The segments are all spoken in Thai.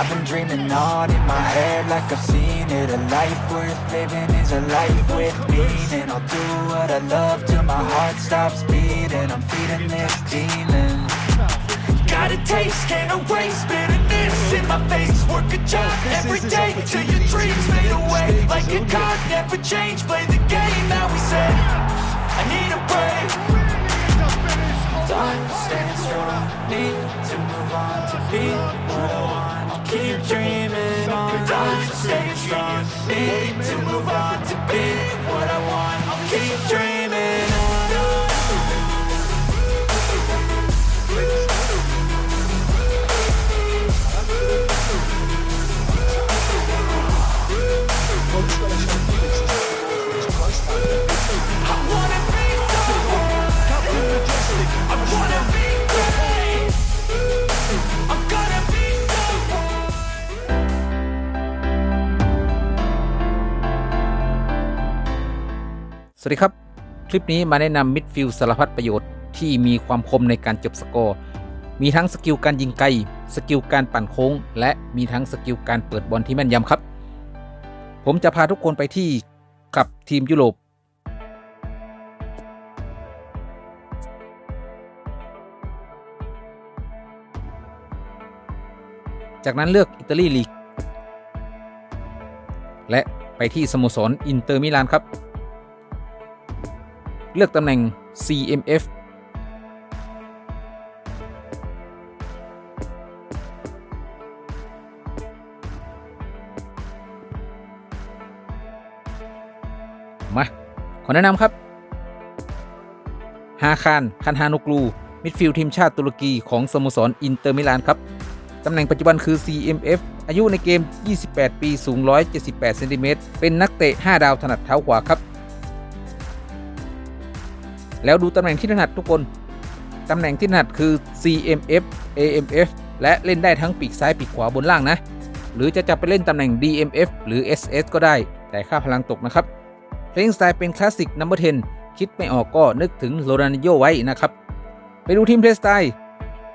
I've been dreaming on in my head like I've seen it. A life worth living is a life with meaning. I'll do what I love till my heart stops beating. I'm feeding this demon. Got a taste, can't erase bitterness in my face. Work a job every day till your dreams fade away. Like a card, never change, play the game that we say I need a break. Time stands strong, need to move on to be what I want keep dreaming on. Time staying strong, need to move on to be what I want. I'll keep dreaming สวัสดีครับ คลิปนี้มาแนะนำมิดฟิลด์สารพัดประโยชน์ที่มีความคมในการจบสกอร์ มีทั้งสกิลการยิงไกล สกิลการปั่นโค้ง และมีทั้งสกิลการเปิดบอลที่แม่นยำครับ ผมจะพาทุกคนไปที่กับทีมยุโรป จากนั้นเลือกอิตาลีลีก และไปที่สโมสรอินเตอร์มิลานครับ เลือกตำแหน่ง CMF มาขอแนะนำครับฮาคารคันฮานุกลู มิดฟิลด์ทีมชาติตุรกีของสโมสรอินเตอร์มิลานครับ ตำแหน่งปัจจุบันคือ CMF อายุในเกม 28 ปี สูง 178 เซนติเมตร เป็นนักเตะ 5 ดาวถนัดเท้าขวาครับ แล้วดูตำแหน่งที่ถนัดทุกคน ตำแหน่งที่ถนัดคือ CMF AMF และเล่นได้ทั้งปีกซ้ายปีกขวาบนล่างนะ หรือจะจับไปเล่นตำแหน่ง DMF หรือ SS ก็ได้ แต่ค่าพลังตกนะครับ เพลงสไตล์เป็นคลาสสิกนัมเบอร์10 คิดไม่ออกก็นึกถึงโรนันโยไว้นะครับ ไปดูทีมเพลย์สไตล์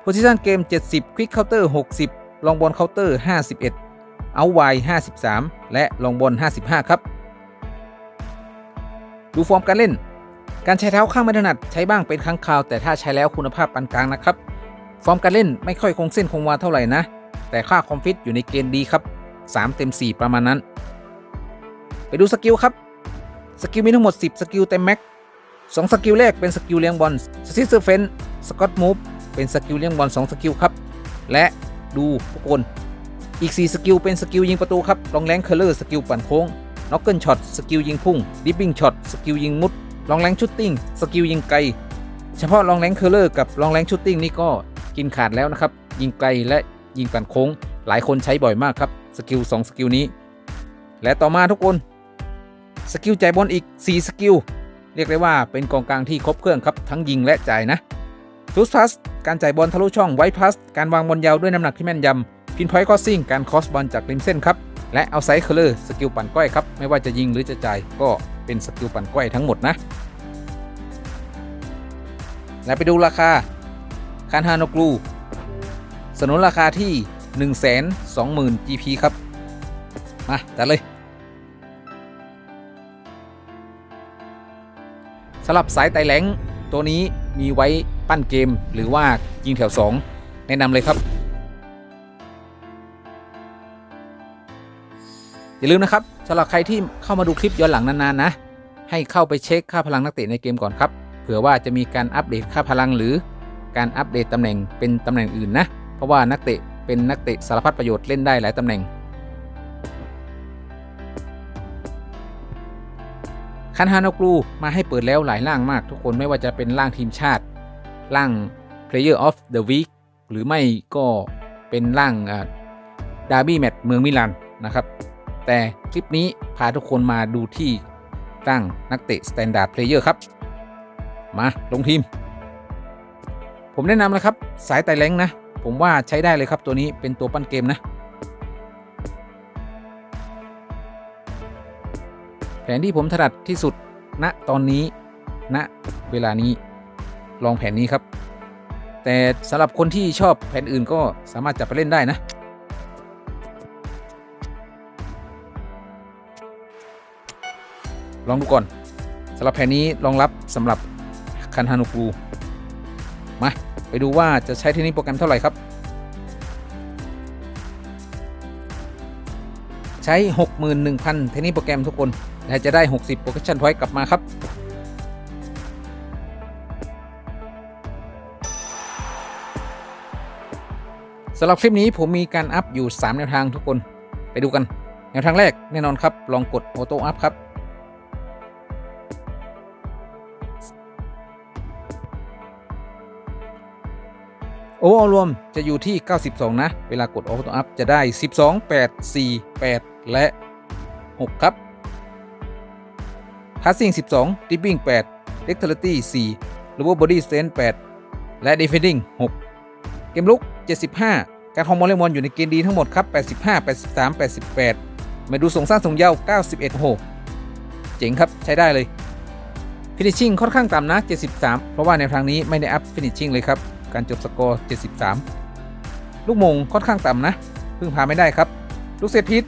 โพซิชันเกม 70 ควิกเคาน์เตอร์ 60 ลองบอลเคาน์เตอร์ 51 เอาไว53 และลองบอล55 ครับ ดูฟอร์มการเล่น การใช้เท้าข้างไม่ถนัดใช้บ้างเป็นครั้งคราว แต่ถ้าใช้แล้วคุณภาพปานกลางนะครับ ฟอร์มการเล่นไม่ค่อยคงเส้นคงวาเท่าไหร่นะ แต่ค่าคอมฟิตอยู่ในเกณฑ์ดีครับ 3 เต็ม 4 ประมาณนั้น ไปดูสกิลครับ สกิลมีทั้งหมด 10 สกิลเต็มแม็กสองสกิลแรกเป็นสกิลเลี้ยงบอลสซิสเซอร์เฟนสกอตมูฟเป็นสกิลเลี้ยงบอล2สกิลครับ และดูทุกคนอีก 4 สกิลเป็นสกิลยิงประตูครับลองแรงเคอร์เลอร์สกิลปั่นโค้งน็อกเกิลช็อตสกิลยิงพุ่งดิปปิ้งช็อตสกิลยิงมุด ลองแรงชุตติ้งสกิลยิงไกล เฉพาะลองแรงเคอร์เลอร์กับลองแรงชุตติ้งนี่ก็กินขาดแล้วนะครับ ยิงไกลและยิงปั่นโค้ง หลายคนใช้บ่อยมากครับสกิล2สกิลนี้ และต่อมาทุกคนสกิลจ่ายบอลอีก 4 สกิล เรียกได้ว่าเป็นกองกลางที่ครบเครื่องครับ ทั้งยิงและจ่ายนะทูสพาสการจ่ายบอลทะลุช่องไวพาสการวางบอลยาวด้วยน้ำหนักที่แม่นยำพินพอยต์คอสซิ่งการคอสบอลจากริมเส้นครับและเอาไซด์เคอร์เลอร์สกิลปั่นก้อยครับ ไม่ว่าจะยิงหรือจะจ่ายก็ เป็นสกิลปั่นก้อยทั้งหมดนะ และไปดูราคา คานฮานกลูสนุนราคาที่ 120,000 GP ครับ มาจัดเลยสำหรับสายไตแหลงตัวนี้มีไว้ปั้นเกมหรือว่ายิงแถว 2 แนะนำเลยครับ อย่าลืมนะครับสำหรับใครที่เข้ามาดูคลิปย้อนหลังนานๆนะ ให้เข้าไปเช็คค่าพลังนักเตะในเกมก่อนครับ เผื่อว่าจะมีการอัปเดตค่าพลังหรือการอัปเดตตำแหน่งเป็นตำแหน่งอื่นนะ เพราะว่านักเตะเป็นนักเตะสารพัดประโยชน์เล่นได้หลายตำแหน่ง คันฮานกรูมาให้เปิดแล้วหลายร่างมากทุกคนไม่ว่าจะเป็นร่างทีมชาติ ร่าง Player of the Week หรือไม่ก็เป็นร่างดาร์บี้แมตช์เมืองมิลานนะครับ แต่คลิปนี้พาทุกคนมาดูที่ร่างนักเตะ Standard Player ครับ มาลงทีม ผมแนะนำเลยครับ สายไต่แรงนะ ผมว่าใช้ได้เลยครับตัวนี้เป็นตัวปั้นเกมนะ แผนที่ผมถนัดที่สุดณตอนนี้ณเวลานี้ลองแผนนี้ครับ แต่สำหรับคนที่ชอบแผนอื่นก็สามารถจับไปเล่นได้นะ ลองดูก่อนสำหรับแผนนี้รองรับสำหรับคันฮานุกรูมา ไปดูว่าจะใช้เทนนิสโปรแกรมเท่าไหร่ครับ ใช้ 61,000 เทนนิสโปรแกรมทุกคนและจะได้ 60โปรแกชั่นพอยต์กลับมาครับสำหรับคลิปนี้ผมมีการอัพอยู่ 3 แนวทางทุกคน ไปดูกัน แนวทางแรกแน่นอนครับ ลองกดออโต้อัพครับ โอเวอร์รวมจะอยู่ที่ 92 นะ เวลากดออโต้อัพจะได้ 12 8 4 8 และ 6 ครับ Passing 12 Dribbling 8 Dexterity 4 Lower Body Strength 8และ Defending 6เกมลุก 75 การคอมบอลเลมอนอยู่ในเกณฑ์ดีทั้งหมดครับ 85 83 88 มาดูส่งสร้างส่งยาว 91โหเจ๋งครับใช้ได้เลย Finishing ค่อนข้างต่ำนะ 73 เพราะว่าแนวทางนี้ไม่ได้อัพ Finishing เลยครับ การจบสกอร์ 73 ลูกมงค่อนข้างต่ำนะ พึ่งพาไม่ได้ครับ ลูกเซตพีท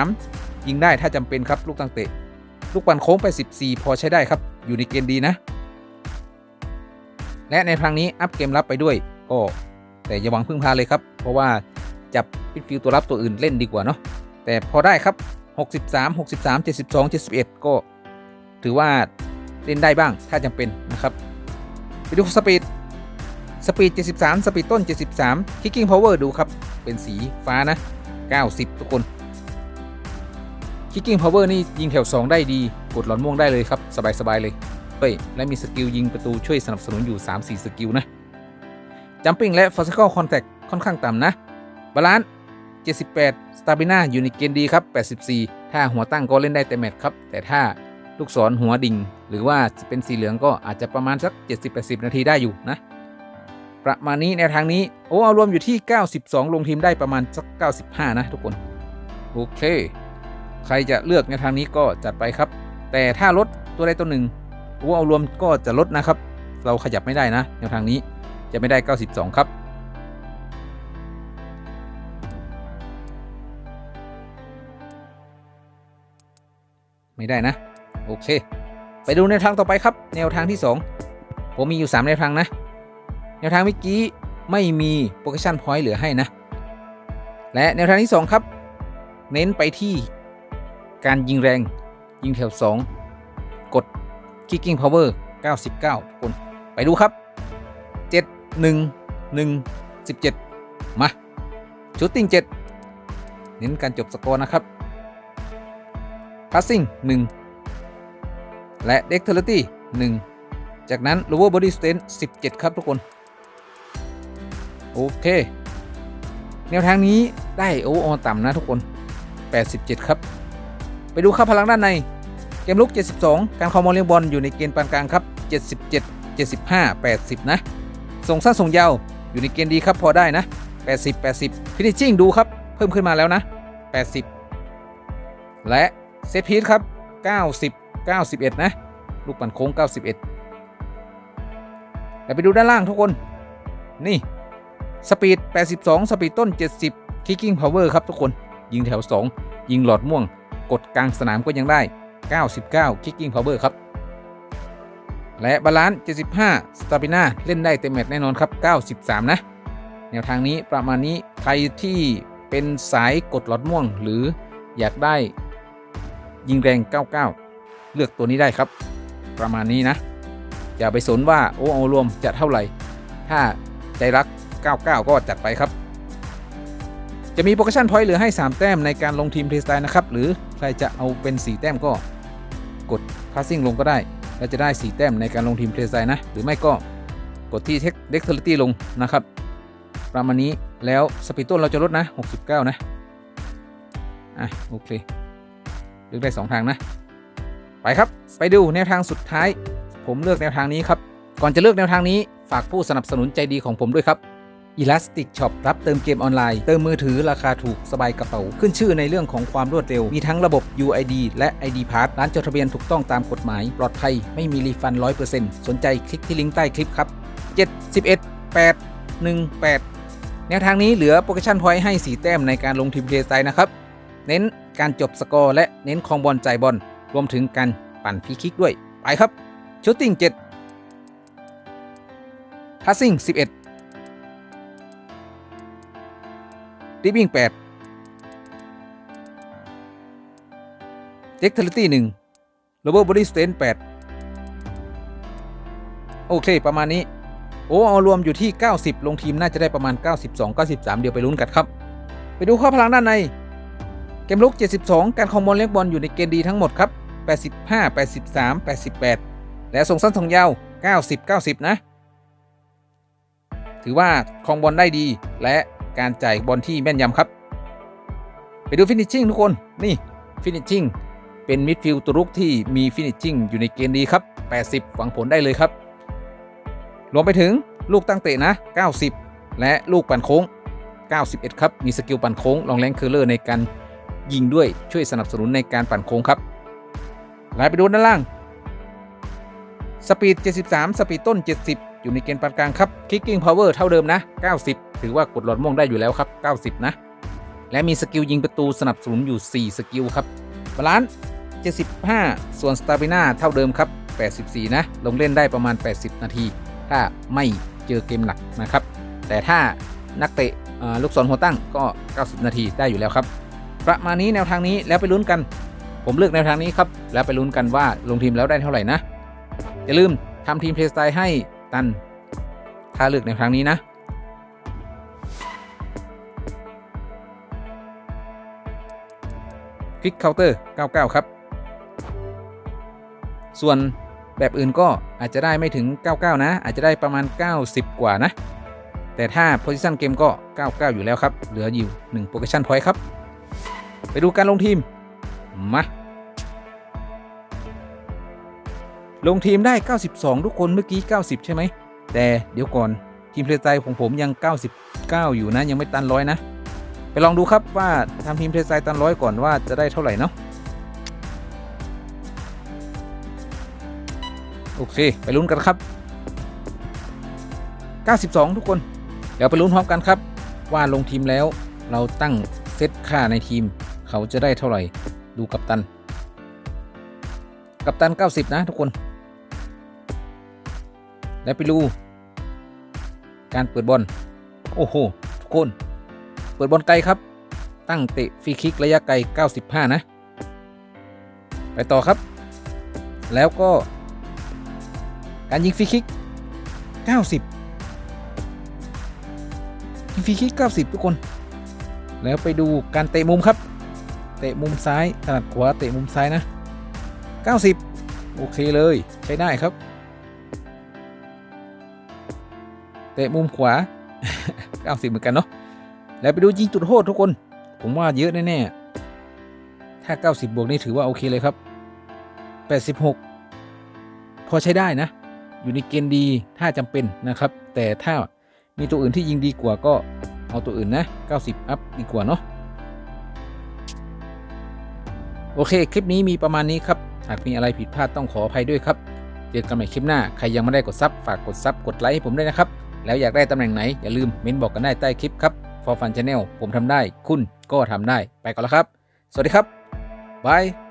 83 ยิงได้ถ้าจำเป็นครับลูกตั้งเตะ ลูกปั่นโค้ง84พอใช้ได้ครับ อยู่ในเกณฑ์ดีนะ และในทางนี้อัพเกมรับไปด้วย ก็แต่อย่าหวังพึ่งพาเลยครับ เพราะว่าจับพิฟิวตัวรับตัวอื่นเล่นดีกว่าเนาะแต่พอได้ครับ 63 63 72 71 ก็ ถือว่าเล่นได้บ้างถ้าจำเป็นนะครับไปดูสปีด สปีด 73 สปีดต้น 73 Kicking Power ดูครับ เป็นสีฟ้านะ 90 ทุกคน Kicking Power นี่ยิงแถว 2 ได้ดี กดหลอนม่วงได้เลยครับ สบาย ๆ เลยเฮ้ยและมีสกิลยิงประตูช่วยสนับสนุนอยู่ 3-4 สกิลนะ Jumping และ Physical Contact ค่อนข้างต่ำนะ บาลานซ์78 Stamina อยู่ในเกณฑ์ดีครับ 84 ถ้าหัวตั้งก็เล่นได้แต่แมตช์ครับ แต่ถ้าลูกศรหัวดิ่ง หรือว่าจะเป็นสีเหลืองก็อาจจะประมาณสัก 70-80 นาทีได้อยู่นะ ประมาณนี้แนวทางนี้ โอ้เอารวมอยู่ที่ 92 ลงทีมได้ประมาณสัก95 นะทุกคน โอเค ใครจะเลือกแนวทางนี้ก็จัดไปครับ แต่ถ้าลดตัวใดตัวหนึ่งโอ้เอารวมก็จะลดนะครับ เราขยับไม่ได้นะ แนวทางนี้จะไม่ได้ 92 ครับไม่ได้นะ โอเค ไปดูแนวทางต่อไปครับ แนวทางที่ 2 ผมมีอยู่ 3 แนวทางนะ นวทางเมื่อกี้ไม่มีโปร c ชั่นพอยต์เหลือให้นะ และแนวทางที่ 2 ครับ เน้นไปที่การยิงแรงยิงแถว 2 กด Kicking Power 99ทุกคน ไปดูครับ 7 1 1 17 มาชูตติ้ง7 เน้นการจบสกอร์นะครับ Passing 1 และ Dexterity 1 จากนั้น Lower Body Strength 17 ครับทุกคน โอเค แนวทางนี้ได้โอออต่ำนะทุกคน 87 ครับ ไปดูค่าพลังด้านใน เกมลุก 72 การคอมมอลเลียงบอลอยู่ในเกณฑ์ปานกลางครับ 77 75 80 นะ ส่งสั้นส่งยาวอยู่ในเกณฑ์ดีครับพอได้นะ 80 80 Finishing ดูครับ เพิ่มขึ้นมาแล้วนะ 80 และเซตพีทครับ 90 91 นะ ลูกปั่นโค้ง 91แล้วไปดูด้านล่างทุกคน นี่ สปีด 82 สปีดต้น 70 Kicking Power ครับทุกคน ยิงแถว 2 ยิงหลอดม่วง กดกลางสนามก็ยังได้ 99 Kicking Power ครับ และบาลานซ์ 75 Stamina เล่นได้เต็มแมตช์แน่นอนครับ 93 นะ แนวทางนี้ประมาณนี้ใครที่เป็นสายกดหลอดม่วง หรืออยากได้ยิงแรง 99 เลือกตัวนี้ได้ครับ ประมาณนี้นะ อย่าไปสนว่าโอ้เอารวมจะเท่าไหร่ ถ้าใจรัก 99 ก็จัดไปครับ จะมีโปรโมชั่นพอยต์เหลือให้ 3 แต้มในการลงทีมเพลย์สไตล์นะครับ หรือใครจะเอาเป็น 4 แต้มก็กดพาสซิ่งลงก็ได้ แล้วจะได้ 4 แต้มในการลงทีมเพลย์สไตล์นะ หรือไม่ก็กดที่เทคเด็กเทอร์ตี้ลงนะครับ ประมาณนี้แล้วสปีดต้นเราจะลดนะ 69 นะ อะ โอเคเลือกได้ 2 ทางนะ ไปครับ ไปดูแนวทางสุดท้าย ผมเลือกแนวทางนี้ครับ ก่อนจะเลือกแนวทางนี้ฝากผู้สนับสนุนใจดีของผมด้วยครับ Elastic Shop รับเติมเกมออนไลน์ เติมมือถือราคาถูกสบายกระเป๋า ขึ้นชื่อในเรื่องของความรวดเร็ว มีทั้งระบบ UID และ ID Pass ร้านจดทะเบียนถูกต้องตามกฎหมาย ปลอดภัยไม่มีรีฟัน 100%สนใจคลิกที่ลิงก์ใต้คลิปครับ 7 11 8 1 8 แนวทางนี้เหลือโปรโมชั่นพอยต์ให้ 4 แต้มในการลงทีมเพลย์สไตล์นะครับ เน้นการจบสกอร์และเน้นคองบอลจ่ายบอลรวมถึงการปั่นฟรีคิกด้วย ไปครับชูตติ้ง7พาสซิ่ง11 ดิบิ้ง8เจ็กเทลิตี้1โรเบอร์บอดี้สเตน8โอเค ประมาณนี้ โอ้เอารวมอยู่ที่ 90 ลงทีมน่าจะได้ประมาณ 92 93 เดี๋ยวไปลุ้นกันครับ ไปดูข้อพลังด้านใน เกมลุก 72 การคอมบอลเลี้ยงบอลอยู่ในเกณฑ์ดีทั้งหมดครับ 85 83 88 และส่งสั้นส่งยาว 90 90 นะ ถือว่าคองบอลได้ดีและ การจ่ายบอลที่แม่นยำครับ ไปดูฟินิชชิ่งทุกคนนี่ฟินิชชิ่งเป็นมิดฟิลด์ตัวรุกที่มีฟินิชชิ่งอยู่ในเกณฑ์ดีครับ 80หวังผลได้เลยครับ รวมไปถึงลูกตั้งเตะนะ 90 และลูกปั่นโค้ง 91 ครับ มีสกิลปั่นโค้งลองแรงเคอร์เลอร์ในการยิงด้วยช่วยสนับสนุนในการปั่นโค้งครับไล่ไปดูด้านล่าง สปีด 73 สปีดต้น 70 อยู่ในเกณฑ์ปานกลางครับ Kicking Power เท่าเดิมนะ 90 ถือว่ากดหลอดม่วงได้อยู่แล้วครับ 90 นะ และมีสกิลยิงประตูสนับสนุนอยู่ 4 สกิลครับบาลานซ์75 ส่วนสตา m i นาเท่าเดิมครับ 84 นะ ลงเล่นได้ประมาณ 80 นาที ถ้าไม่เจอเกมหนักนะครับ แต่ถ้านักเตะลูกศรหัวตั้งก็ 90 นาทีได้อยู่แล้วครับ ประมาณนี้แนวทางนี้แล้วไปลุ้นกัน ผมเลือกแนวทางนี้ครับ แล้วไปลุ้นกันว่าลงทีมแล้วได้เท่าไหร่นะ อย่าลืมทำทีมเพลย์สไตล์ให้ ตัน ถ้าเลือกแนวทางนี้นะ คลิกเคาน์เตอร์ 99 ครับ ส่วนแบบอื่นก็อาจจะได้ไม่ถึง 99 นะ อาจจะได้ประมาณ 90 กว่านะ แต่ถ้า Position เกมก็ 99 อยู่แล้วครับ เหลืออยู่1 Position Point ครับ ไปดูการลงทีม มา ลงทีมได้ 92 ทุกคนเมื่อกี้ 90 ใช่ไหม แต่เดี๋ยวก่อนทีมเพลย์สไตล์ของผมยัง 99 อยู่นะ ยังไม่ตันร้อยนะ ไปลองดูครับว่าทำทีมเพลย์สไตล์ตันร้อยก่อนว่าจะได้เท่าไหร่เนาะโอเค ไปลุ้นกันครับ 92 ทุกคน เดี๋ยวไปลุ้นพร้อมกันครับ ว่าลงทีมแล้วเราตั้งเซตค่าในทีม เขาจะได้เท่าไหร่ ดูกัปตัน กัปตัน 90 นะทุกคน แล้วไปดูการเปิดบอล โอ้โห ทุกคน เปิดบอลไกลครับ ตั้งเตะฟรีคิกระยะไกล 95 นะ ไปต่อครับ แล้วก็ การยิงฟรีคิก 90 ยิงฟรีคิก 90 ทุกคน แล้วไปดูการเตะมุมครับ เตะมุมซ้ายถนัดขวาเตะมุมซ้ายนะ 90 โอเคเลย ใช้ได้ครับ เตะมุมขวา 90 เหมือนกันเนาะแล้วไปดูยิงจุดโทษทุกคน ผมว่าเยอะแน่ๆถ้า 90 บวกนี่ถือว่าโอเคเลยครับ 86 พอใช้ได้นะ อยู่ในเกณฑ์ดีถ้าจำเป็นนะครับ แต่ถ้ามีตัวอื่นที่ยิงดีกว่าก็เอาตัวอื่นนะ 90 อัพดีกว่าเนาะโอเค คลิปนี้มีประมาณนี้ครับ หากมีอะไรผิดพลาดต้องขออภัยด้วยครับ เจอกันใหม่คลิปหน้า ใครยังไม่ได้กดซับฝากกดซับกดไลค์ให้ผมด้วยนะครับ แล้วอยากได้ตำแหน่งไหน อย่าลืมเม้นบอกกันได้ใต้คลิปครับ For Fun Channel ผมทำได้ คุณก็ทำได้ ไปก่อนแล้วครับ สวัสดีครับบาย